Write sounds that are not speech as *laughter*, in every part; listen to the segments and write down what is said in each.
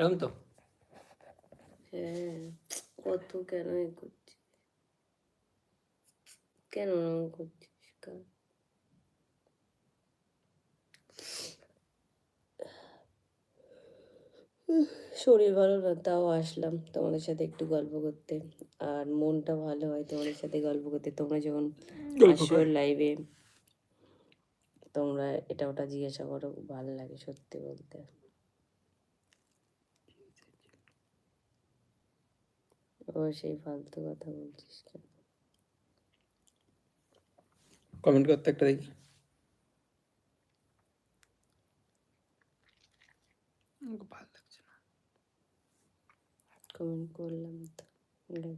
এরকম তো হ্যাঁ কত কেন এ করছিস কেন করছিস কার? শরীর ভালো না তাও আসলাম তোমাদের সাথে একটু গল্প করতে। আর মনটা ভালো হয় তোমাদের সাথে গল্প করতে। তোমরা যখন আসো লাইভে তোমরা এটা ওটা জিজ্ঞাসা করো ভালো লাগে সত্যি বলতে। ও সেই ফালতু কথা বলছিস কেন? কমেন্ট করতে একটা দেখি। আমাকে ভালো লাগছে না। কমেন্ট করলাম তো তো।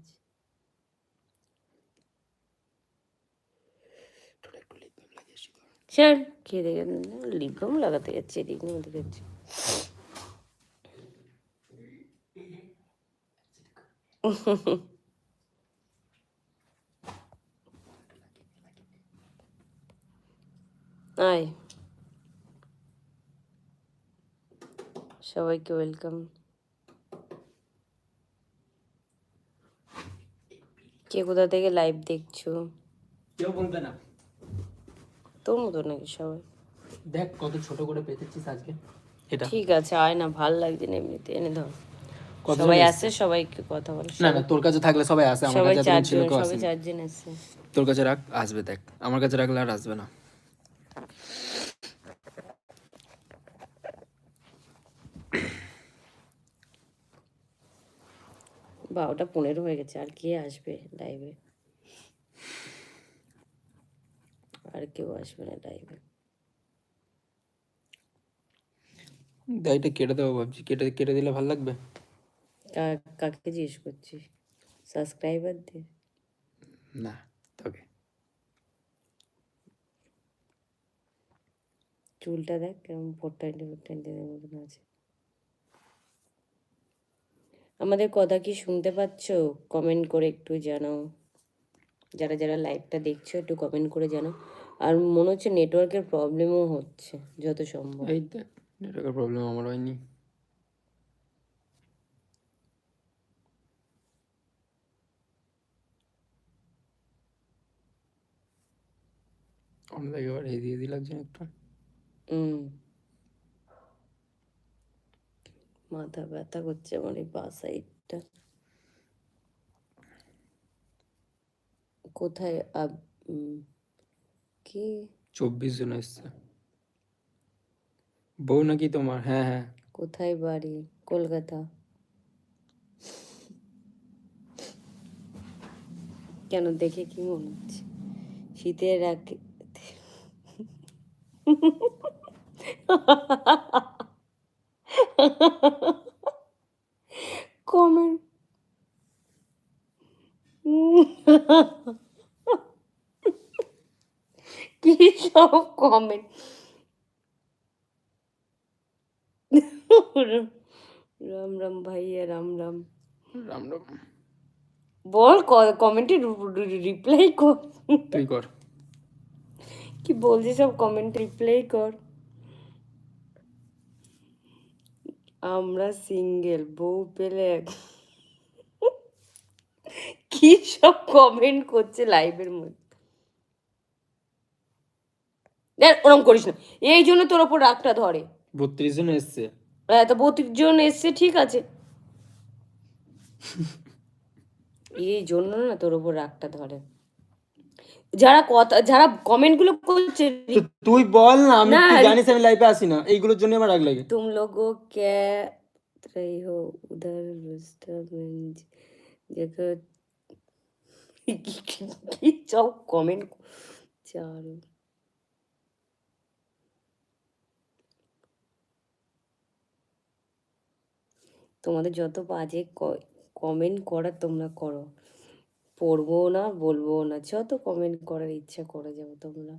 স্যার খেয়ে দেখে লিপ বাম লাগাতে যাচ্ছে এদিক ওদিক যাচ্ছে। *laughs* আয় সবাইকে ওয়েলকাম কে কোথা থেকে লাইভ দেখছ? কেউ বলবে না। তোর মতো নাকি সবাই? দেখ কত ছোট করে পেতেছিস আজকে। এটা। ঠিক আছে আয় না ভালো লাগছে না এমনিতে। এনে ধর। সবাই এসছে? আসে কথা বল না না তোর কাছে থাকলে সবাই আসে আমার কাছে এতক্ষণ ছিল কেউ সবাই আসেনি। চারজন এসে তোর কাছে রাখ আসবে দেখ। আমার কাছে রাখলে আর আসবে না। বা ওটা পনেরো হয়ে গেছে আর কে আসবে লাইভে আর কেউ আসবে না লাইভে দাইটা কেটে দেবো ভাবছি। কেটে কেটে দিলে ভালো লাগবে? কাকে জিজ্ঞেস করছিস? সাবস্ক্রাইবার দিয়ে না তোকে। চুলটা দেখ কেমন ফোর টোয়েন্টি ফোর মতন আছে। আমাদের কথা কি শুনতে পাচ্ছ? কমেন্ট করে একটু জানাও। যারা যারা লাইভটা দেখছ একটু কমেন্ট করে জানাও। আর মনে হচ্ছে নেটওয়ার্কের প্রবলেমও হচ্ছে যত সম্ভব। এই নেটওয়ার্কের প্রবলেম আমার হয়নি। জায়গায় আবার এদিকে এদিকে লাগছে একটু। হুম। মাথা ব্যথা করছে আমার এই বা সাইডটা কোথায় আব- কি? চব্বিশ জন এসছে। বউ নাকি তোমার? হ্যাঁ হ্যাঁ। কোথায় বাড়ি? কলকাতা। কেন দেখে কি মনে হচ্ছে? শীতের আগে কমেন্ট কি সব কমেন্ট রাম রাম ভাইয়া রাম রাম রাম রাম বল কমেন্টে রিপ্লাই কর তুই কর। কি বলছিস সব কমেন্ট রিপ্লাই কর। আমরা সিঙ্গেল বউ পেলে এক- কি সব কমেন্ট করছে লাইভের মধ্যে? দেখ ওরম করিস না। এই জন্য তোর ওপর রাগটা ধরে। বত্রিশ জন এসছে। এত বত্রিশ জন এসছে ঠিক আছে। *laughs* এই জন্য না তোর ওপর রাগটা ধরে। যারা কথা যারা কমেন্ট গুলো করছে তো তুই বল না আমি না, তুই রি- জানিস আমি লাইভে আসি না এইগুলোর জন্য আমার রাগ লাগে तुम लोगों क्या रही हो उधर डिस्टर्बेंस जगह কি সব কমেন্ট চার তোমাদের যত বাজে কমেন্ট করার তোমরা করো পড়ব না বলব না যত কমেন্ট করার ইচ্ছা করে যাব তোমরা।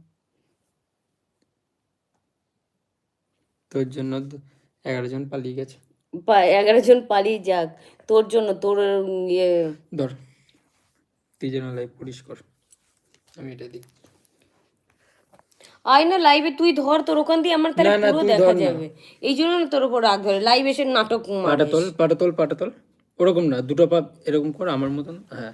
তোর জন্য এগারো জন পালিয়ে গেছে। এগারো জন পালিয়ে যাক। তোর জন্য তোর ইয়ে ধর তুই যেন লাইভ পরিষ্কার আমি এটা দিই। আয় না লাইভে তুই ধর তোর ওখান দিয়ে আমার তাহলে পুরো দেখা যাবে। এই জন্য না তোর উপর রাগ ধরে লাইভ এসে নাটক পাটা মারিস। তোল পাটা তোল পাটা তোল। ওরকম না দুটো পা এরকম কর আমার মতন হ্যাঁ।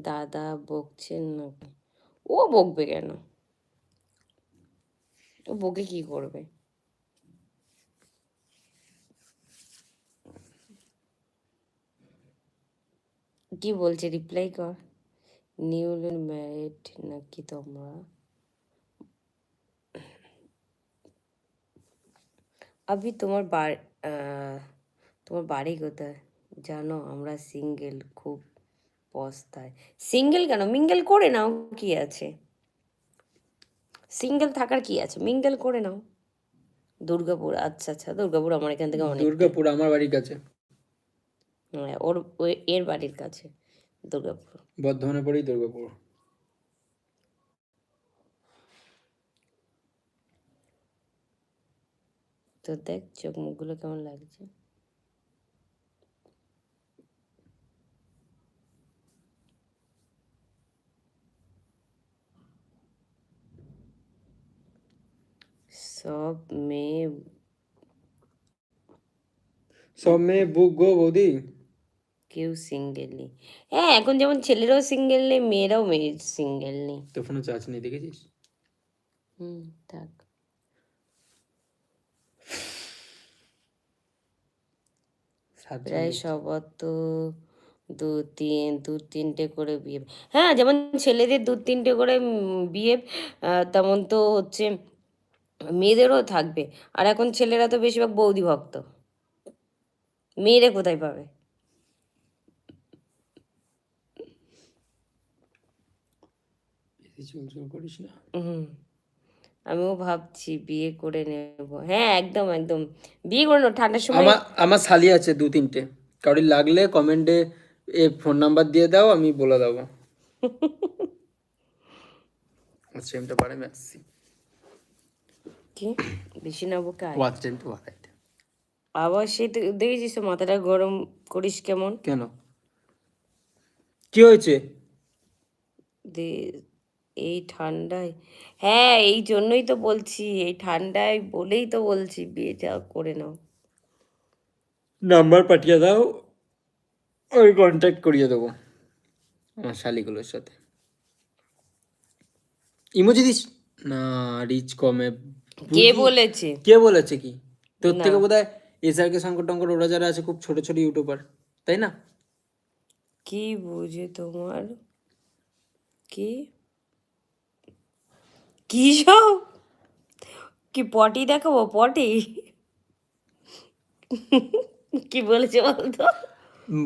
দাদা বকছেন নাকি ও বকবে কেন? ও বকে কি করবে? কি বলছে? রিপ্লাই কর। নিউলি ম্যারিড নাকি তোমরা? আবি, তোমার বাড়ি তোমার বাড়ি কোথায়? জানো, আমরা সিঙ্গেল খুব পস্তায় সিঙ্গেল কেন? মিঙ্গেল করে নাও কি আছে? সিঙ্গেল থাকার কি আছে? মিঙ্গেল করে নাও। দুর্গাপুর আচ্ছা আচ্ছা দুর্গাপুর আমার এখান থেকে অনেক দুর্গাপুর আমার বাড়ির কাছে। হ্যাঁ, ওর এর বাড়ির কাছে দুর্গাপুর। বর্ধমানে পড়েই দুর্গাপুর। তো দেখ চোখ মুখগুলো কেমন লাগছে? সব মেয়ে সব মেয়ে বুক গো বৌদি কেউ সিঙ্গেল নেই। হ্যাঁ এখন যেমন ছেলেরাও সিঙ্গেল নেই মেয়েরাও মেয়ে সিঙ্গেল নেই। তো ফোনে চার্জ নেই দেখেছিস? হুম থাক। প্রায় সবার তো দু তিন দু তিনটে করে বিয়ে। হ্যাঁ যেমন ছেলেদের দু তিনটে করে বিয়ে তেমন তো হচ্ছে মেয়েদেরও থাকবে। আর এখন ছেলেরা তো বেশিরভাগ বৌদি ভক্ত। মেয়েরা কোথায় পাবে? করিস না? হুম। আমিও ভাবছি বিয়ে করে নেব। হ্যাঁ একদম একদম। বিয়ে করে নেব। ঠান্ডার সময় আমার আমার শালি আছে দু তিনটে। কারোর লাগলে কমেন্টে এ ফোন নাম্বার দিয়ে দাও আমি বলে দেবো। আচ্ছা এমটা পারে আসছি কি? বেশি ওয়াচ বাড়াইতে আবার সে তো দেখেছিস তো মাথাটা গরম করিস কেমন? কেন? কি হয়েছে? এই ঠান্ডায় হ্যাঁ এই জন্যই তো বলছি এই ঠান্ডায় বলেই তো বলছি বিয়েটা করে নাও। নাম্বার পাঠিয়ে দাও ওই কন্ট্যাক্ট করিয়ে দেবো আমার শালিগুলোর সাথে। Emoji this? না রিচ কমে কে বলেছে? কে বলেছে কি? তোর থেকে বোধ হয় এসআরকে শঙ্কর টঙ্কর ওরা যারা আছে খুব ছোট ছোট ইউটিউবার তাই না? কি বুঝে তোমার? কি? কি সব? কি পটি দেখাবো? পটি? কি বলেছে বলতো?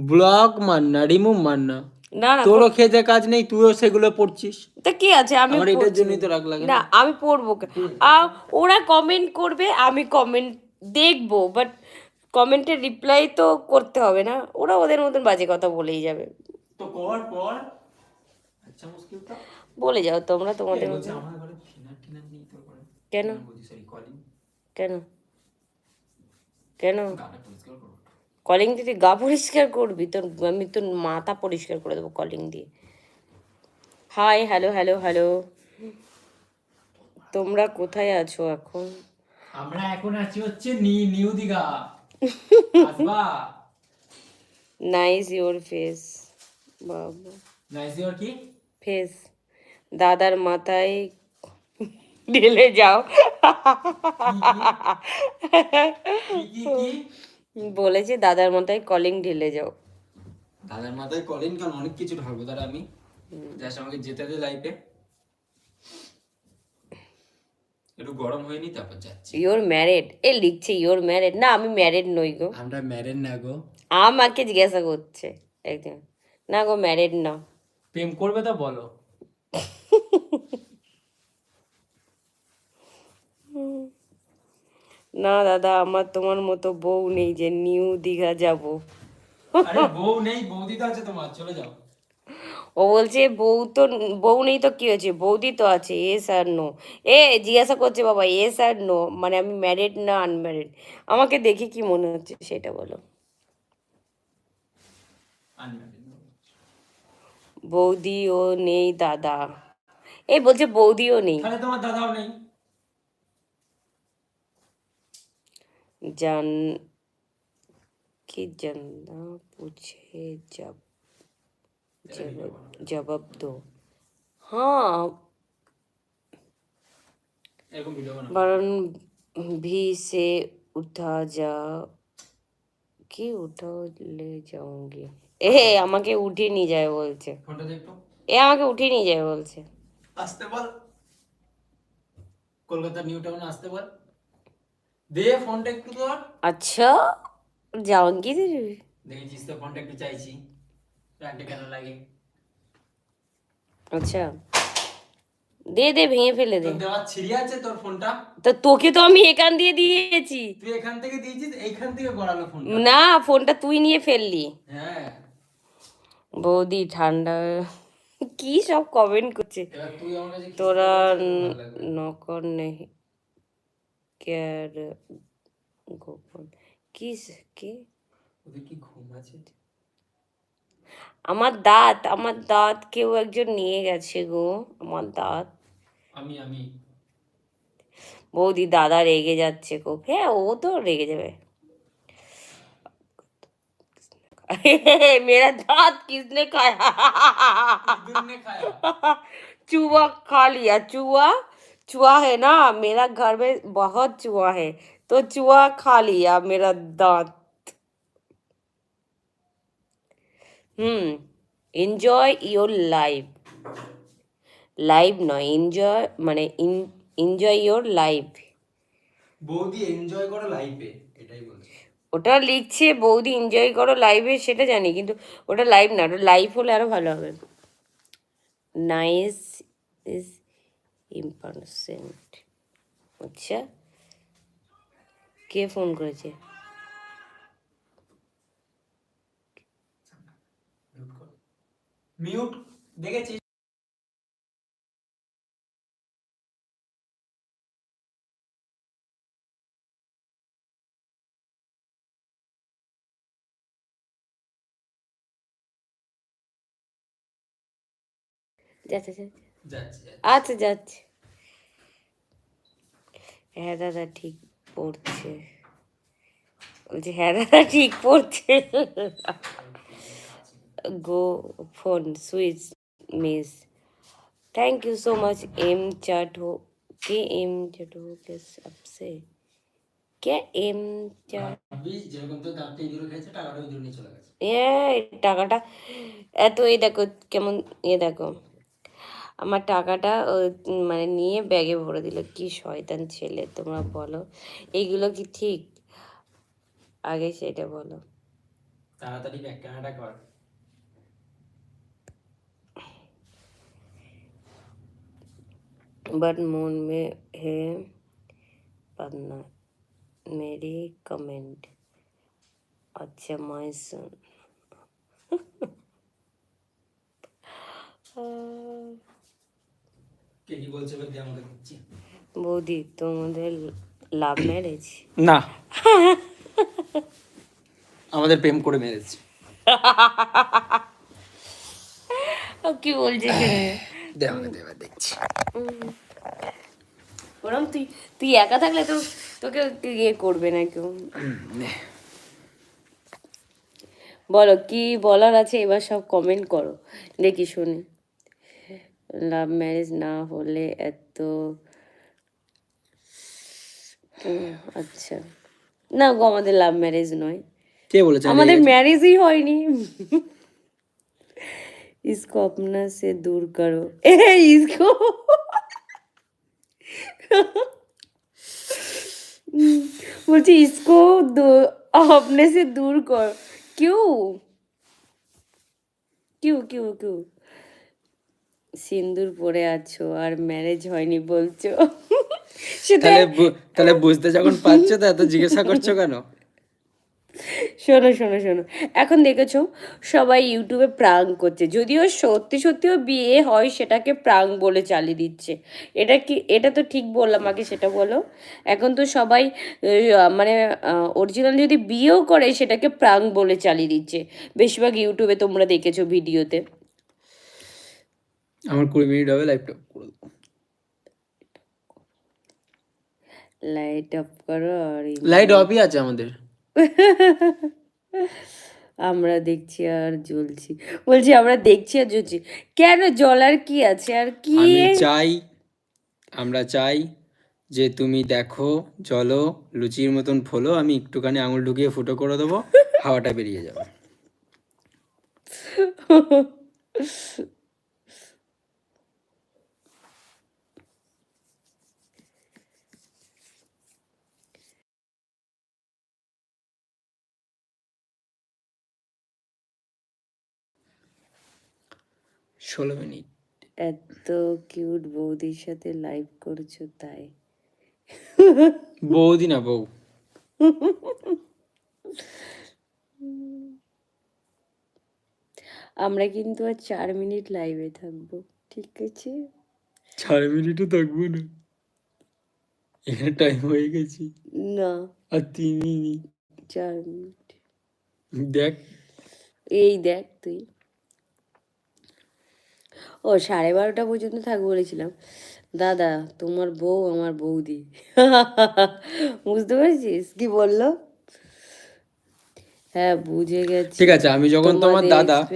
ব্লগ মান্না রিমুভ মান্না। না না তোরও খেতে কাজ নেই তুইও সেগুলো পড়ছিস। তা কি আছে? আমি আমার এটার জন্যই তো রাগ লাগে না আমি পড়ব কে- ওরা কমেন্ট করবে আমি কমেন্ট দেখব বাট কমেন্টের রিপ্লাই তো করতে হবে না। ওরা ওদের মতন বাজে কথা বলেই যাবে। তো কর পর আচ্ছা মুশকিল তো বলে যাও তোমরা তোমাদের মতো কেন? কেন? কেন? কলিং দিয়ে তুই গা পরিষ্কার করবি তোর আমি তোর মাথা পরিষ্কার করে দেবো কলিং দিয়ে। হাই হ্যালো হ্যালো হ্যালো তোমরা কোথায় আছো এখন? আমরা এখন আছি হচ্ছে নিউ দিঘা। *laughs* আসবা? নাইস ইওর ফেস বাবা। নাইস ইওর কি? ফেস দাদার মাথায় ঢেলে যাও। *laughs* বলেছে দাদার মাথায় কলিং ঢেলে যাও। দাদার মাথায় কলিন কেন অনেক কিছু ঢালবো তারা আমি। জাস্ট আমাকে যেতে দে লাইফে একটু গরম হয়নি তারপর যাচ্ছি। ইওর ম্যারেড এ লিখছে ইওর ম্যারেড না আমি ম্যারেড নই গো। আমরা ম্যারেড না গো। আমাকে জিজ্ঞাসা করছে একজন। না গো ম্যারেড না। প্রেম করবে তা বলো। *laughs* না দাদা আমার তোমার মতো বউ নেই যে নিউ দীঘা যাব। বউ নেই বৌদি তো আছে তোমার চলে যাও। ও বলছে বউ তো বউ নেই তো কি হয়েছে? বৌদি তো আছে এস আর নো এ জিজ্ঞাসা করছে বাবা এস আর নো মানে আমি ম্যারিড না আনম্যারিড আমাকে দেখে কি মনে হচ্ছে সেটা বলো। বৌদিও নেই দাদা। এই বলছে বৌদিও নেই। তাহলে তোমার দাদাও নেই? জান কি জানা পুছে জব জবাব দো হ্যাঁ বরণ ভি সে উঠা যা কি উঠলে যাওঙ্গি এ আমাকে উঠিয়ে নিয়ে যায় বলছে। এ আমাকে উঠিয়ে নিয়ে যায় বলছে। আসতে বল। কলকাতা নিউ টাউনে আসতে বল। দে ফোনটা একটু তোর। আচ্ছা যাওয়াঙ্গি দেখেছিস তো ফোনটা একটু চাইছি। রাখতে কেন লাগে? আচ্ছা। দে দে ভেঙে ফেলে দে। তোর দেওয়ার ছিঁড়ি আছে তোর ফোনটা? তো তোকে তো আমি এখান দিয়ে দিয়েছি। তুই এখান থেকে দিয়েছিস এইখান থেকে গড়ালো ফোন না ফোনটা তুই নিয়ে ফেললি। হ্যাঁ। বৌদি ঠান্ডা। কি সব কমেন্ট করছে? তোরা নকর নেই। কেয়ার গোপন কি স- কি ওদের কি ঘুম আছে আমার দাঁত আমার দাঁত কেউ একজন নিয়ে গেছে গো আমার দাঁত আমি আমি বৌদি দাদা রেগে যাচ্ছে খুব হ্যাঁ ও তো রেগে যাবে मेरा दांत किसने खाया इधर ने खाया चूहा खा लिया चूहा चूहा है ना मेरा घर में बहुत चूहा है तो चूहा खा लिया मेरा दांत হুম এনজয় ইয়োর লাইফ লাইভ নয় এনজয় মানে এনজয় ইয়োর লাইফ বৌদি এনজয় করো লাইফে এটাই বলছি ওটা লিখছে বৌদি এনজয় করো লাইভে সেটা জানি কিন্তু ওটা লাইভ না ওটা লাইভ হলে আরো ভালো হবে নাইস ইজ ইম্পর্টেন্ট আচ্ছা কে ফোন করেছে? মিউট যাচ্ছে যাচ্ছে। আচ্ছা যাচ্ছে। হ্যাঁ দাদা ঠিক পড়ছে। বলছে হ্যাঁ দাদা ঠিক পড়ছে। গো phone switch miss thank you so much M চাটু কে এম চাটু কে সবসে কে এম টাকাটা এত এই দেখো কেমন এ দেখো। আমার টাকাটা ও, উম, মানে নিয়ে ব্যাগে ভরে দিল কি শয়তান ছেলে তোমরা বলো এইগুলো কি ঠিক আগে সেটা বলো তাড়াতাড়ি ব্যাক ক্যামেরাটা কর बट मून में है पढ़ना मेरी कमेंट अच्छा माय सन কে কি বলছে এবার আমাকে দিচ্ছি? বৌদি তোমাদের লাভ ম্যারেজ না। *laughs* আমাদের প্রেম করে মেরেছে। কি আমাকে *laughs* দেখছি। ওরম তুই তুই একা থাকলে তো তোকে ইয়ে করবে না কেউ? বলো কি বলার আছে? এবার সব কমেন্ট করো। দেখি শুনি। লাভ ম্যারেজ না হলে এত উম, আচ্ছা না গো আমাদের লাভ ম্যারেজ নয় কে বলেছে আমাদের ম্যারেজই হয়নি इसको अपना से दूर करो ए इसको বলছি इसको दो- अपने से दूर कर क्यों क्यों क्यों क्यों সিন্দুর পরে আছো আর ম্যারেজ হয়নি বলছো। তাহলে তাহলে বুঝতে যখন পারছ তো এত জিজ্ঞাসা করছ কেন? শোনো শোনো শোনো। এখন দেখেছ সবাই ইউটিউবে প্রাং করছে। যদিও সত্যি সত্যিও বিয়ে হয় সেটাকে প্রাং বলে চালিয়ে দিচ্ছে। এটা কি এটা তো ঠিক বললাম আগে সেটা বলো। এখন তো সবাই মানে অরিজিনাল যদি বিয়েও করে সেটাকে প্রাং বলে চালিয়ে দিচ্ছে। বেশিরভাগ ইউটিউবে তোমরা দেখেছ ভিডিওতে। আমার কুড়ি মিনিট হবে লাইভটা করে দেবো। লাইট অফ করো আর লাইট অফই আছে আমাদের। *laughs* আমরা দেখছি আর জ্বলছি। বলছি আমরা দেখছি আর জ্বলছি। কেন জ্বলার কি আছে? আর কি? চাই আমরা চাই যে তুমি দেখো চলো লুচির মতন ফলো আমি একটুখানি আঙুল ঢুকিয়ে ফুটো করে দেবো হাওয়াটা বেরিয়ে যাবে। *laughs* ষোলো মিনিট। এত কিউট বৌদির সাথে লাইভ করছ তাই। বৌদি না বউ। আমরা কিন্তু আর চার মিনিট লাইভে থাকব ঠিক আছে? চার মিনিটও থাকব না। এখানে টাইম হয়ে গেছে। না। আর তিন মিনিট। চার মিনিট। দেখ। এই দেখ তুই। ও সাড়ে বারোটা পর্যন্ত থাকব বলেছিলাম। দাদা তোমার বউ আমার বৌদি। বুঝতে পেরেছিস? কি বলল? হ্যাঁ বুঝে গেছি। ঠিক আছে আমি যখন তোমার দাদা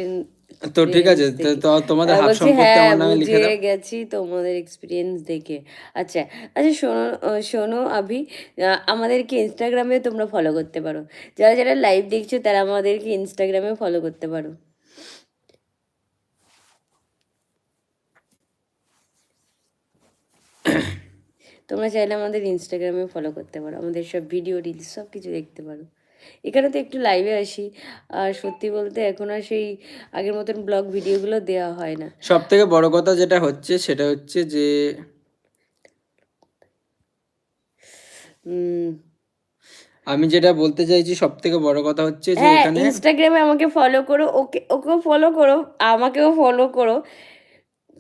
তো ঠিক আছে তো- তোমাদের হাফ বলছি হ্যাঁ আমার নামে লিখে দাও। গেছি তোমাদের এক্সপিরিয়েন্স দেখে। আচ্ছা আচ্ছা শোনো শোনো আভি। আমাদেরকে ইনস্টাগ্রামে তোমরা ফলো করতে পারো। যারা যারা লাইভ দেখছ তারা আমাদেরকে ইনস্টাগ্রামে ফলো করতে পারো। তোমরা চাইলে আমাদের ইনস্টাগ্রামে ফলো করতে পারো। আমাদের সব ভিডিও রিলস সব কিছু দেখতে পারো। এখানে তো একটু লাইভে আসি। আর সত্যি বলতে এখন আর সেই আগের মতন ব্লগ ভিডিওগুলো দেওয়া হয় না। সব থেকে বড় কথা যেটা হচ্ছে সেটা হচ্ছে যে আমি যেটা বলতে চাইছি সব থেকে বড় কথা হচ্ছে যে হ্যাঁ এখানে ইনস্টাগ্রামে আমাকে ফলো করো। ওকে ওকেও ফলো করো আমাকেও ফলো করো।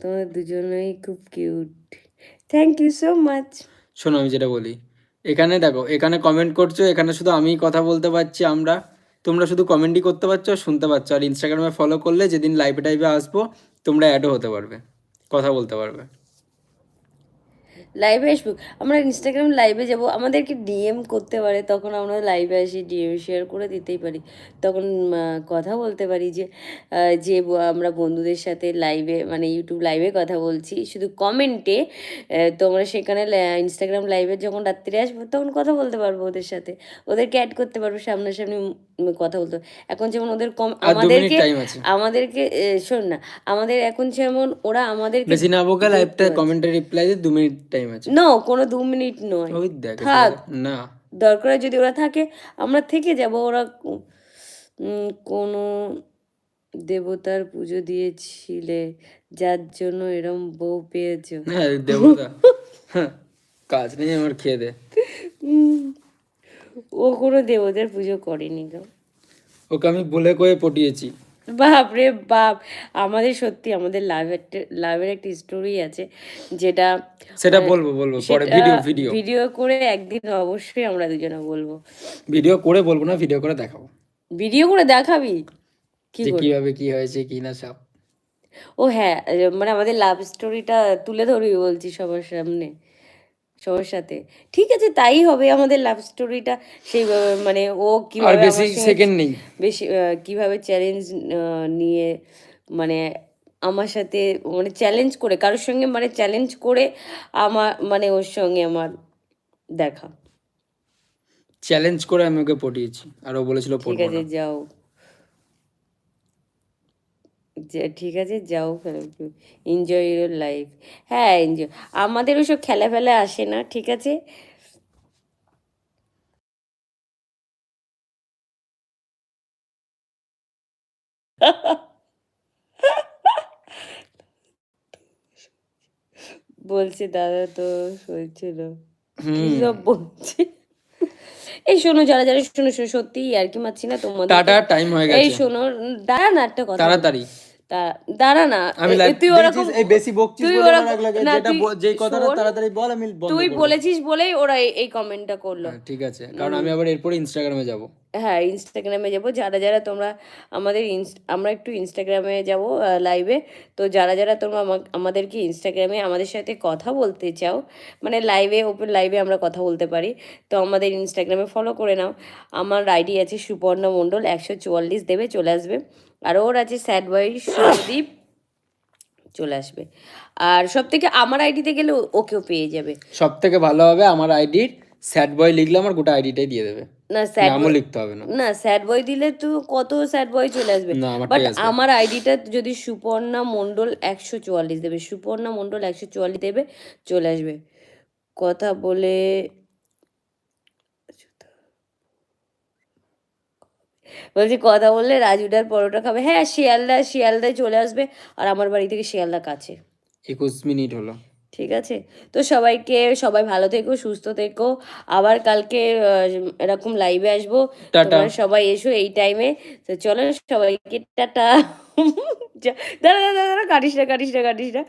তোমার দুজনেই খুব cute thank you so much শোনো, আমি যেটা বলি, এখানে দেখো, এখানে কমেন্ট করছ, এখানে শুধু আমি কথা বলতে পারছি, আমরা, তোমরা শুধু কমেন্টই করতে পারছ, শুনতে পারছ, আর ইনস্টাগ্রামে ফলো করলে যেদিন লাইভে টাইভে আসব, তোমরা অ্যাডও হতে পারবে, কথা বলতে পারবে। লাইভে আসব। আমরা ইনস্টাগ্রাম লাইভে যাব। আমাদেরকে ডিএম করতে পারে তখন আমরা লাইভে আসি ডিএম শেয়ার করে দিতেই পারি। তখন কথা বলতে পারি যে যে আমরা বন্ধুদের সাথে লাইভে মানে ইউটিউব লাইভে কথা বলছি শুধু কমেন্টে তোমরা সেখানে ইনস্টাগ্রাম লাইভে যখন রাত্রে আসব তখন কথা বলতে পারব ওদের সাথে। ওদেরকে অ্যাড করতে পারব সামনাসামনি কথা বলতে এখন যেমন ওদের কম আমাদেরকে আমাদেরকে শোন না আমাদের এখন যেমন ওরা আমাদেরকে লাইভটা কমেন্টে রিপ্লাই দু মিনিট টাইম আছে নো কোনো দু মিনিট নয়। ওই দেখ থাক। না। দরকার যদি ওরা থাকে আমরা থেকে যাব। ওরা কোনো দেবতার পুজো দিয়েছিলে যার জন্য এরম বউ পেয়েছ। হ্যাঁ দেবতা। *laughs* হ্যাঁ, কাজ নেই আমার খেয়ে দে। ও কোনো দেবতার পুজো করেনি গো। ওকে আমি বলে কয়ে পটিয়েছি। বাপ রে বাপ। আমাদের সত্যি আমাদের লাভের লাভের একটা স্টোরি আছে যেটা সেটা বলব বলব পরে ভিডিও ভিডিও ভিডিও করে একদিন অবশ্যই আমরা দুজনে বলব। ভিডিও করে বলব না ভিডিও করে দেখাবো। ভিডিও করে দেখাবি? কি? কীভাবে কি হয়েছে কি না সব। ও হ্যাঁ মানে আমাদের লাভ স্টোরিটা তুলে ধরবি বলছি সবার সামনে। সবার সাথে। ঠিক আছে তাই হবে আমাদের লাভ স্টোরিটা সেই মানে ও কীভাবে বেশি সেকেন্ড নেই। বেশি কীভাবে চ্যালেঞ্জ নিয়ে মানে আমার সাথে মানে চ্যালেঞ্জ করে কারোর সঙ্গে মানে চ্যালেঞ্জ করে আমার মানে ওর সঙ্গে আমার দেখা। চ্যালেঞ্জ করে আমি ওকে পটিয়েছি। আর ও বলেছিল ঠিক আছে যাও। ঠিক আছে যাও এনজয় ইউর লাইফ হ্যাঁ এনজয় আমাদের ওসব খেলা ফেলা আসে না ঠিক আছে? বলছে দাদা তো কি সব বলছে? এই শোনো যারা যারা শোনো শোনো সত্যি আর কি মারছি না তোমাদের টাটা টাইম হয়ে এই শোনো উম, দাঁড়া না একটা কথা তাড়াতাড়ি। দাঁড়া না তুই ওরকম এই বেশি বকছিস যেটা তুই যেই কথাটা তাড়াতাড়ি বল আমি তুই বলেছিস বলেই ওরা এই- কমেন্টটা করল। হ্যাঁ, ঠিক আছে কারণ আমি আবার এরপরে ইনস্টাগ্রামে যাব। হ্যাঁ ইনস্টাগ্রামে যাব যারা যারা তোমরা আমাদের আমরা একটু ইনস্টাগ্রামে যাব লাইভে তো যারা যারা তোমরা আমা- আমাদেরকে ইনস্টাগ্রামে আমাদের সাথে কথা বলতে চাও মানে লাইভে ওপেন লাইভে আমরা কথা বলতে পারি তো আমাদের ইনস্টাগ্রামে ফলো করে নাও। আমার আইডি আছে সুপর্ণা মণ্ডল একশো চুয়াল্লিশ দেবে চলে আসবে। আর ওর আছে স্যাড বয় সুদীপ চলে আসবে। আর সব থেকে আমার আইডিতে গেলে ওকেও পেয়ে যাবে। সব থেকে ভালো হবে আমার আইডির স্যাড বয় লিখলে আমার গোটা আইডিটাই দিয়ে দেবে। না স্যাড নামও লিখতে হবে না। না স্যাড বয় দিলে তো কত স্যাড বয় চলে আসবে। বাট আমার আইডিটা যদি সুপর্ণা মণ্ডল একশো চুয়াল্লিশ দেবে সুপর্ণা মণ্ডল একশো চুয়াল্লিশ দেবে চলে আসবে। কথা বলে বলছি কথা বললে রাজুদার পরোটা খাবে। হ্যাঁ শিয়ালদা শিয়ালদায় চলে আসবে আর আমার বাড়ি থেকে শিয়ালদা কাছে। একুশ মিনিট হলো। ঠিক আছে। তো সবাইকে সবাই ভালো থেকো সুস্থ থেকো। আবার কালকে এরকম লাইভে আসব। তোমরা সবাই এসো এই টাইমে তো চলো সবাইকে টাটা। *laughs* দাঁড়া দাঁড়া দাঁড়া কাটিস না কাটিস না কাটিস না।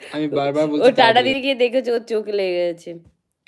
ও টাটা গিয়ে দেখেছ ওর চোখ লেগে গেছে।